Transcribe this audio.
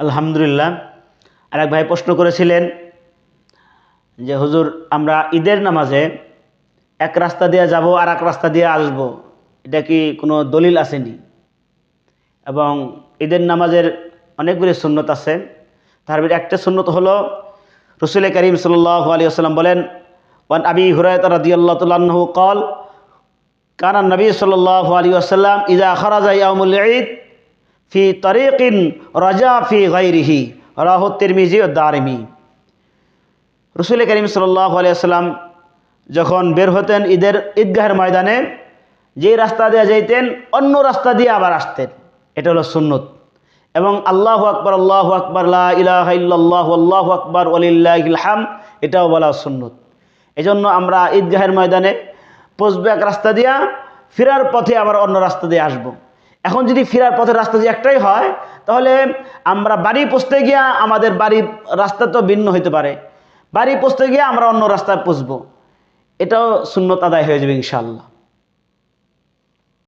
আলহামদুলিল্লাহ। আর এক ভাই প্রশ্ন করেছিলেন যে, হুজুর, আমরা ঈদের নামাজে এক রাস্তা দিয়ে যাব আর এক রাস্তা দিয়ে আসব। এটা কি কোনো দলিল আসেনি? এবং ঈদের নামাজের অনেকগুলি সুন্নত আছে। তার ভিতরে একটা সুন্নত হলো রসুল করিম সাল্লাহ আলী আসসালাম বলেন, ওয়ান আবি হুরায়ত রাদিয়াল্লাহ তাল্লাহু কল, কানা নবী সাল্লাহ আলী আসাল্লাম ইজা খরাজা ইয়ামুল ঈদ ফি তরিকিন রাজা ফি গাইরিহি রাহ তিরমিজি ও দারিমি। রসুল করিম আলিয়াল্লাম যখন বের হতেন ঈদের ঈদগাহের ময়দানে, যে রাস্তা দিয়ে যাইতেন, অন্য রাস্তা দিয়ে আবার আসতেন। এটা হলো সুন্নত। এবং আল্লাহ আকবর আল্লাহ আকবর ইল্লাল্লাহু আল্লাহ আকবর ওলিল্লাহাম এটাও বলা সুন্নত। এজন্য আমরা ঈদগাহের ময়দানে পৌঁছবো এক রাস্তা দিয়া, ফেরার পথে আবার অন্য রাস্তা দিয়ে আসব। এখন যদি ফেরার পথের রাস্তা যদি একটাই হয়, তাহলে আমরা বাড়ি পৌঁছতে গিয়া আমাদের বাড়ি রাস্তা তো ভিন্ন হইতে পারে। বাড়ি পৌঁছতে গিয়ে আমরা অন্য রাস্তায় পৌঁছবো। এটাও শূন্যত আদায় হয়ে যাবে ইনশাআল্লাহ।